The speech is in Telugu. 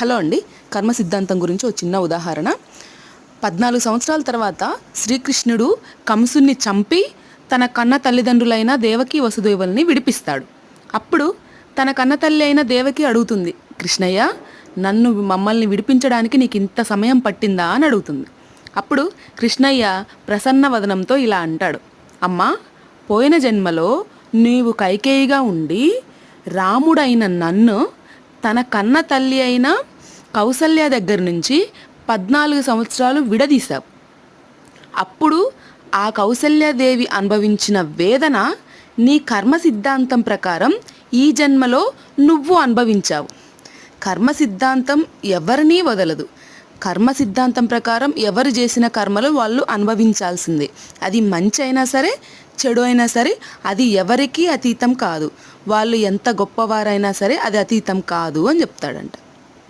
హలో అండి కర్మ సిద్ధాంతం గురించి ఒక చిన్న ఉదాహరణ. పద్నాలుగు సంవత్సరాల తర్వాత శ్రీకృష్ణుడు కంసుని చంపి తన కన్న తల్లిదండ్రులైన దేవకి వసుదేవుల్ని విడిపిస్తాడు. అప్పుడు తన కన్న తల్లి అయిన దేవకి అడుగుతుంది కృష్ణయ్య నన్ను మమ్మల్ని విడిపించడానికి నీకు ఇంత సమయం పట్టిందా? అని అడుగుతుంది. అప్పుడు కృష్ణయ్య ప్రసన్న వదనంతో ఇలా అంటాడు అమ్మా పోయిన జన్మలో నీవు కైకేయిగా ఉండి రాముడైన నన్ను తన కన్న తల్లి అయిన కౌసల్య దగ్గర నుంచి పద్నాలుగు సంవత్సరాలు విడదీశావు. అప్పుడు ఆ కౌసల్యాదేవి అనుభవించిన వేదన నీ కర్మ సిద్ధాంతం ప్రకారం ఈ జన్మలో నువ్వు అనుభవించావు. కర్మ సిద్ధాంతం ఎవరినీ వదలదు. కర్మ సిద్ధాంతం ప్రకారం ఎవరు చేసిన కర్మలు వాళ్ళు అనుభవించాల్సిందే. అది మంచి అయినా సరే చెడు అయినా సరే అది ఎవరికీ అతీతం కాదు. వాళ్ళు ఎంత గొప్పవారైనా సరే అది అతీతం కాదు అని చెప్తాడంట.